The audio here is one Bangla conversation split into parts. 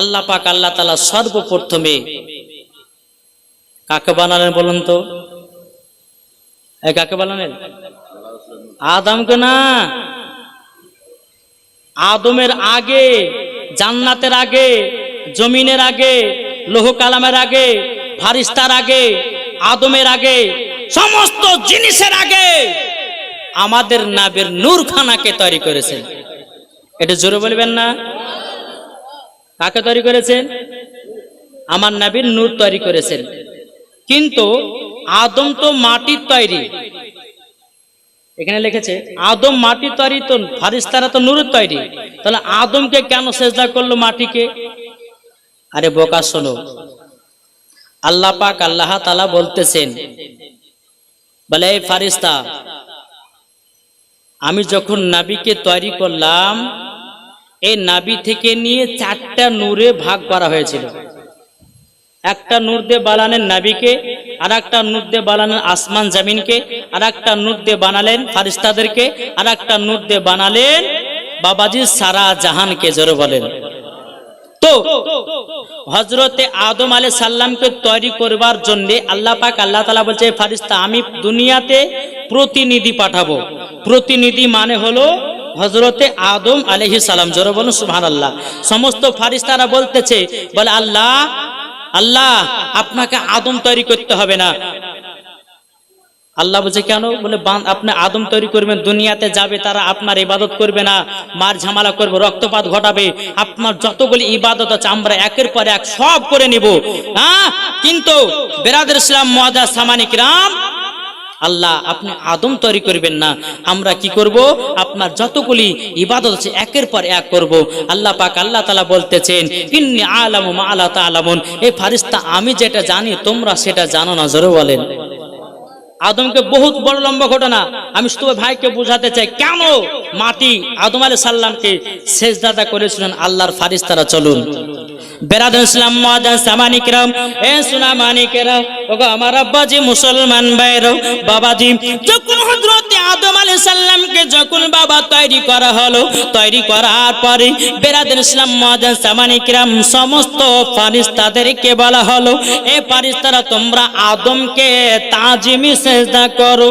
আল্লাহ পাক আল্লাহ তালা সর্বপ্রথমে কাকে বানালেন বলুন তো? কাকে বানালেন? আদমকে না? আদমের আগে, জান্নাতের আগে, জমিনের আগে, লোহ কালামের আগে, ফারিস্তার আগে, আদমের আগে, সমস্ত জিনিসের আগে আমাদের নাবের নূর খানাকে তৈরি করেছেন। এটা জোরে বলবেন না? কাকে তৈরি করেছেন? আমার নাবির নূর তৈরি করেছেন। কিন্তু আদম তো মাটির তৈরি। এখানে লিখেছে, আদম মাটির তৈরি তো ফারিস্তারা তো নূরের তৈরি। তাহলে আদমকে কেন সেজদা করল মাটিকে? আরে বোকা, শোনো। আল্লাহ পাক আল্লাহ তালা বলতেছেন, বলে, এই ফারিস্তা আমি যখন নাবিকে তৈরি করলাম এই নাবি থেকে নিয়ে চারটা নূরে ভাগ করা হয়েছিল। একটা নূর দিয়ে বানালেন নাবিকে আর একটা নূর দিয়ে বানালেন আসমান জামিনকে আর একটা নূর দিয়ে বানালেন ফারিস্তাদেরকে আর একটা নূর দিয়ে বানালেন বাবাজি সারা জাহানকে জোরে বলেন। তো হজরতে আদম আলী সাল্লামকে তৈরি করবার জন্য আল্লাহ পাক, আল্লাহ তালা বলছে "এ ফারিস্তা আমি দুনিয়াতে প্রতিনিধি পাঠাবো। প্রতিনিধি মানে হলো হজরতে আদম আলহি সালাম, জোরে বলুন সুহান আল্লাহ সমস্ত ফারিস্তারা বলতেছে, বলে আল্লাহ আল্লাহ, আপনাকে আদম তৈরি করতে হবে না। আল্লাহ বলছে, কেন? বলে আপনি আদম তৈরি করবেন, দুনিয়াতে যাবে, তারা আপনার ইবাদত করবে না, মার ঝামেলা করবে, রক্তপাত ঘটাবে, আপনার যতগুলি ইবাদত আছে, আমরা একের পর এক সব করে নিব। হ্যাঁ? কিন্তু বেরাদের ইসলাম মজা সামানিক রাম আল্লাহ আপনি আদম তৈরি করবেন না। আমরা কি করব? আপনার যতগুলি ইবাদত আছে, একের পর এক করব। আল্লাহ পাক আল্লাহ তালা বলতেছেন, ইন্নি আলাম আল্লাহ তালামুন এই ফারিস্তা, আমি যেটা জানি, তোমরা সেটা জানো না, জোরে বলেন। আদমকে বহুত বড় লম্বা ঘটনা। আমি শুধু ভাইকে বোঝাতে চাই, কেন? মাটি আদম আলী সাল্লামকে শেষ দাদা করেছিলেন আল্লাহর ফারিস্তারা, চলুন। বেরাদুল ইসলাম সামানিকরাম এ আমার আব্বাজি মুসলমান বাবাজি, যখন আদম যখন বাবা তৈরি করা হলো, তৈরি করার পরে সামানিকরাম সমস্ত বলা হলো, এ ফারিস্তারা, তোমরা আদমকে তাজিমি সেজদা করো।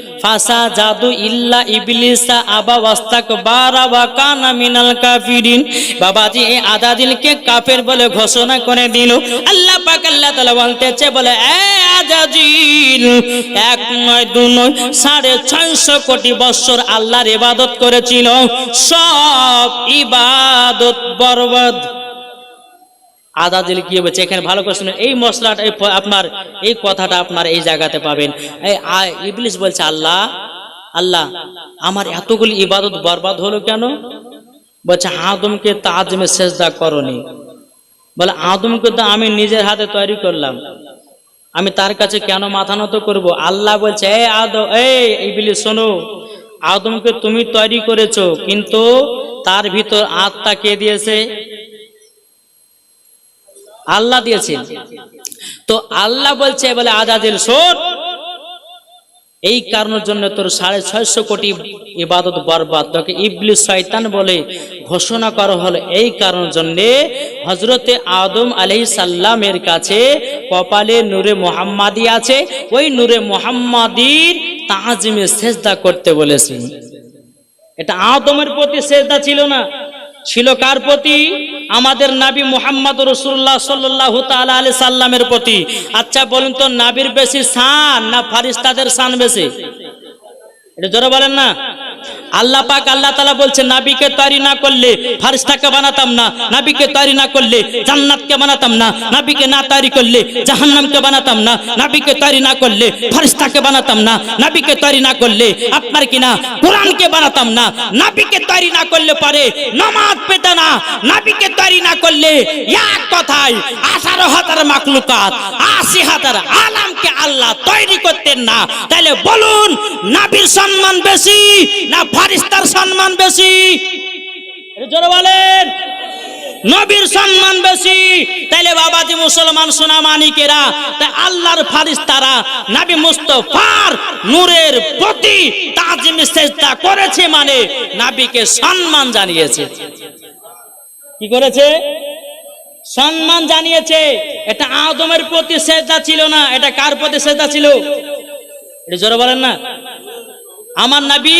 ফাসা জাদু ইল্লা ইবলিসা আবা ওয়াস্তাক বারা ওয়া কানা মিনাল কাফিরিন। বাবাজি এই আদাদিলকে কাফের বলে ঘোষণা করে দিল। আল্লাহ পাক আল্লাহ তাআলা বলতেছে, বলে, এ আজাজিল, এক নয়, দু নয়, সাড়ে ছয়শো কোটি বৎসর আল্লাহর ইবাদত করেছিল। সব ইবাদত বরবাদ। আদা দিলে কি হচ্ছে এখানে ভালো করে শুনে এই মশলাটা আপনার, এই কথাটা আপনার এই জায়গাতে পাবেন। এই ইবলিস বলছে, আল্লাহ আল্লাহ, আমার এতগুলি ইবাদত বরবাদ হলো কেন? বলছে, আদমকে তাজমে সেজদা করনি। বলে, আদমকে তো আমি নিজের হাতে তৈরি করলাম। আমি তার কাছে কেন মাথা নত করব? আল্লাহ বলছে এই আদম এই শোনো, আদমকে তুমি তৈরি করেছ, কিন্তু তার ভিতর আত্মা কে দিয়েছে? আল্লাহ দিয়েছেন। তো আল্লাহ বলছে, বলে আজাদিল শোন, এই কারণের জন্য তোর সাড়ে ছয়শো কোটি ইবাদত বরবাদ। তোকে ইবলিস শয়তান বলে ঘোষণা করা হলো এই কারণের জন্যে হজরতে আদম আলহি সাল্লামের কাছে কপালে নূরে মোহাম্মাদি আছে। ওই নূরে মোহাম্মাদির তাজিমে সেজদা করতে বলেছে এটা আদমের প্রতি সেজদা ছিল না। ছিল কার প্রতি? আমাদের নাবি মোহাম্মদ রসুল্লাহ সাল্লাহ তালা আলি সাল্লামের প্রতি। আচ্ছা বলুন তো, নাবির বেশি সান না ফারিস্তাদের সান বেশি? এটা জোরে বলেন না। আল্লাহ পাক আল্লাহ তালা বলছে, নাবিকে তৈরি না করলে ফারিস্তাকে বানাতাম না, নাবিকে তৈরি না করলে জান্নাতকে বানাতাম না, নাবিকে না তৈরি করলে জাহান্নামকে বানাতাম না, নাবিকে তৈরি না করলে ফারিস্তাকে বানাতাম না, নাবিকে তৈরি না করলে আপনার কি না কোরআনকে বানাতাম না, নাবিকে তৈরি না করলে পারে নামাজ পেতে না, নাবিকে তৈরি না করলে এক কথায় আঠারো হাজার মাকলুকাত আশি হাজার আলামকে আল্লাহ তৈরি করতেন না। তাহলে বলুন, নাবির সম্মান বেশি না ফারিস্তার সম্মান বেশি। জোরে বলেন। নবীর সম্মান বেশি। তাইলে বাবাজি মুসলমান সোনা মানিকেরা, তাই আল্লাহর ফারিস্তারা নবী মুস্তফার নূরের প্রতি তাজিম চেষ্টা করেছে মানে নাবিকে সম্মান জানিয়েছে। কি করেছে? সম্মান জানিয়েছে। এটা আদমের প্রতি শ্রদ্ধা ছিল না, এটা কার প্রতি শ্রদ্ধা ছিল? এটা জোরে বলেন না। আমার নবী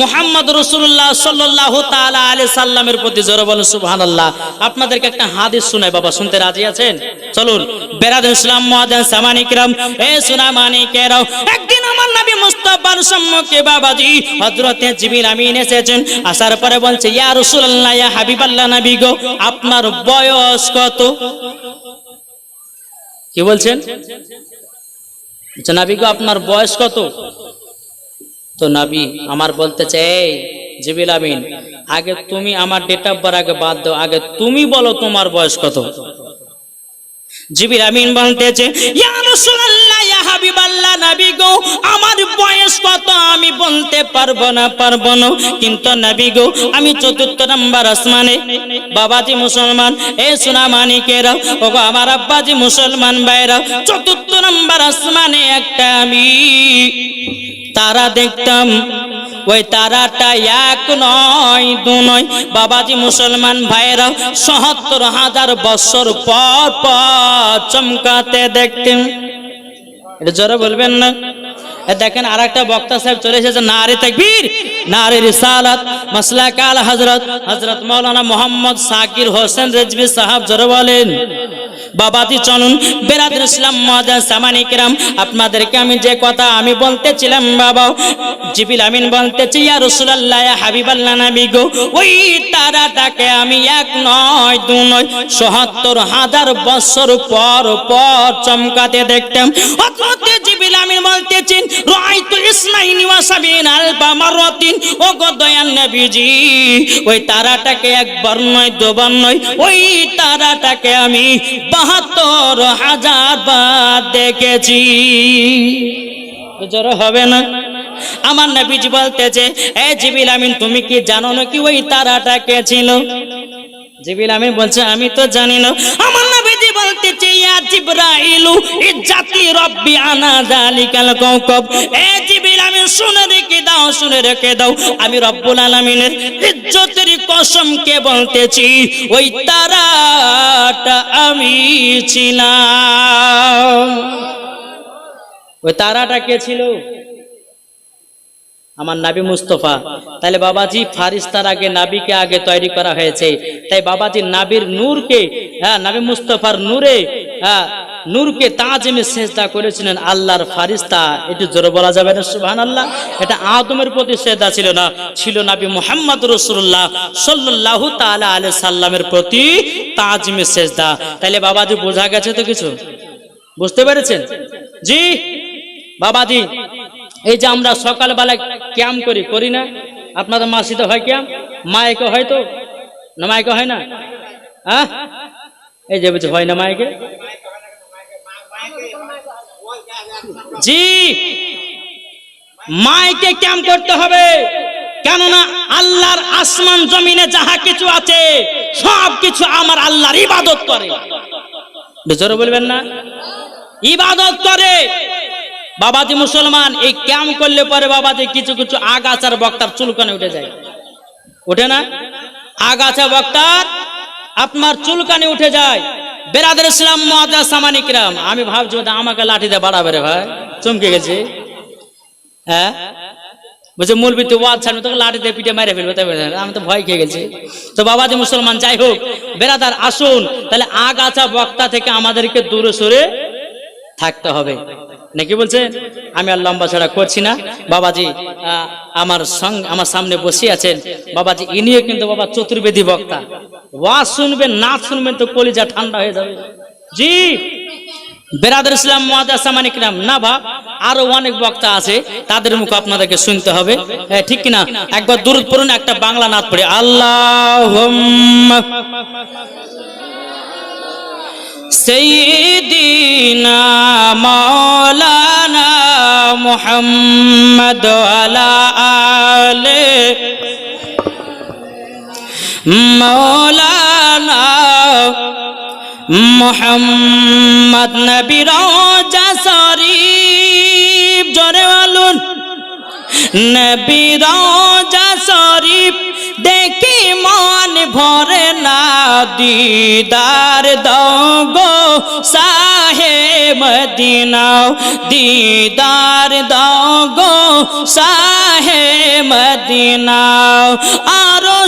মোহাম্মদ রসুল্লাহ সাল্লাহ তালা আলি সাল্লামের প্রতি জোরে বলেন সুবহান আল্লাহ আপনাদেরকে একটা হাদিস শুনাই, বাবা, শুনতে রাজি আছেন? চলুন। বেরাদ ইসলাম, মহাদান সামানিকরাম এ সুনা মানিকেরাও একদিন আমার নবী মুস্তাফার সম্মুখে বাবাজি, হযরতে জিবির আমিন এসেছেন। আসার পরে বলছে, ইয়া রাসূলুল্লাহ, ইয়া হাবিবাল্লাহ নবী গো, আপনার বয়স কত? কি বলছেন? নবী গো, আপনার বয়স কত? তো নাবি আমার বলতে চাই জিবিল আমিন, আগে তুমি আমার ডেট অফ বার আগে বাদ দাও, আগে তুমি বলো তোমার বয়স কত? জিবিল আমিন বলতেছে ইয়া রাসূলুল্লাহ নবী আমার বয়স কত আমি বলতে পারব না পারব না। কিন্তু আমি চতুর্থ আসমানে। বাবাজি মুসলমান, এ ও আমার আব্বাজি মুসলমান চতুর্থ আসমানে একটা আমি। তারা দেখতাম, ওই তারাটা এক নয়, দু নয়। বাবাজি মুসলমান ভাইরা সত্তর হাজার বছর পর পর চমকাতে দেখতেন। এটা যারা বলবেন না। দেখেন আর একটা বক্তা সাহেব চলে এসেছে, নারে তাকবীর, নারে রিসালাত মাসলা কাল হজরত হজরত মৌলানা মোহাম্মদ সাকির হোসেন রেজবি সাহাব, জোরে বলেন। বাবাজি, চলুন বেরাদুল ইসলাম মহাদান সামানিকরাম আপনাদেরকে আমি যে কথা আমি বলতেছিলাম, বাবা, জিবিল আমিন বলতেছি, ইয়া রাসূলুল্লাহ, ইয়া হাবিবাল্লাহ নবী গো, ওই তারাটাকে আমি এক নয়, দু নয় সত্তর হাজার বছর পর পর চমকাতে দেখতাম। হযরত জিবিল বলতেছেন রাআইতু ইসনাইনি ওয়া সাবিন আলফা ও নবীজি, ওই তারাটাকে একবার নয়, দুবার নয়, ওই তারাটাকে আমি বাহাত্তর হাজার বার দেখেছি। হবে না? আমার নবীজি বলতেছে, এ জিবিল আমিন, তুমি কি জানো না কি ওই তারাটা কে ছিল? জিবিল আমিন বলছে, আমি তো জানি না। জিবরাইলু, ইজ্জাতি রব্বি আনা যালিকাল কাওকাব। এ জিবিল আমিন শুনে রেখে দাও, শুনে রেখে দাও। আমি রব্বুল আলামিনের ইজ্জতের কসমকে বলতেছি, ওই তারাটা আমি ছিলাম। ওই তারাটা কে ছিল? আমার নাবি মুস্তফা। তাহলে বাবাজি, ফারিস্তার আগে নাবিকে আগে তৈরি করা হয়েছে। তাই বাবাজি নাবির নূরকে হ্যাঁ নাবি মুস্তফার নূরে নূরকে তাজমে সেজদা করেছিলেন আল্লাহর ফারিস্তা। এটি জোরে বলা যাবে না সুবহান আল্লাহ এটা আদমের প্রতি সেজদা ছিল না, ছিল নাবি মোহাম্মদ রসুল্লাহ সাল্লাল্লাহু তাআলা আলাইহি সাল্লামের প্রতি তাজমে সেজদা। তাহলে বাবাজি, বোঝা গেছে তো কিছু? বুঝতে পেরেছেন? জি? বাবাজি, এই যে আমরা সকালবেলা ক্যাম করি করি না? আপনাদের মাসিতে হয় ক্যাম? মায়কে হয় তো? না, মায়কে হয় না? হ্যাঁ এই যে বলছে, হয় না মায়কে? জি। মায়কে ক্যাম করতে হবে। কেননা আল্লাহর আসমান, জমিনে যাহা কিছু আছে, সব কিছু আমার আল্লাহর ইবাদত করে। জোরে বলবেন না? ইবাদত করে। বাবাজি মুসলমান, এই ক্যাম করলে পরে বাবাজি কিছু কিছু আগাছার বক্তার চুলকানে উঠে যায়। ওঠে না? আগাছা বক্তার আপনার চুলকানে উঠে যায়। বেরাদের ইসলাম, মহাজা সামানিকরাম আমি ভাবছি আমাকে লাঠি দিয়ে বাড়াবে রে ভাই। চমকে গেছে। হ্যাঁ? বলছে মূলবি তুই ওয়াজ ছাড়বে, তোকে লাঠি দিয়ে পিঠে মেরে ফেলবে। তাই আমি তো ভয় খেয়ে গেছি। তো বাবাজি মুসলমান, যাই হোক বেরাদার আসুন। তাহলে আগাছা বক্তা থেকে আমাদেরকে দূরে সরে থাকতে হবে। নাকি বলছে, আমি আর লম্বা ছাড়া করছি না। বাবাজি আমার সঙ্গ আমার সামনে বসে আছেন। বাবাজি, ইনিও কিন্তু বাবা চতুর্বেদী বক্তা। ওয়াজ শুনবেন, না শুনবেন তো কলিজা ঠান্ডা হয়ে যাবে। জি বেরাদের ইসলাম মহাদাসামানিক নাম না বা, আরও অনেক বক্তা আছে, তাদের মুখ আপনাদেরকে শুনতে হবে। হ্যাঁ ঠিক কিনা? একবার দূর একটা বাংলা নাথ পড়ে আল্লাহ মৌলানা মোহাম্মদ আলে মৌলানা মোহাম্মদ নবী রোজা শরীফ জোরে বলুন নবী রোজা শরীফ দেখি মন ভরে না দিদার দগো সাহে মদিনাও দিদার দগো সাহে মদিনাও আরও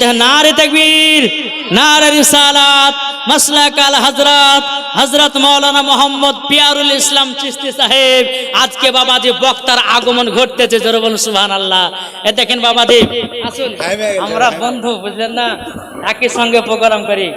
শের নারে তকবীর নারে রিসালাত মাসলাক আল হজরত হযরত মৌলানা মোহাম্মদ পিয়ারুল ইসলাম চিস্তি সাহেব। আজকে বাবাজি বক্তার আগমন ঘটতেছে জোরে বলুন সুবহানাল্লাহ। এ দেখেন বাবাজি আসুন আমরা বন্ধু বুঝলেন না? একই সঙ্গে প্রোগ্রাম করি।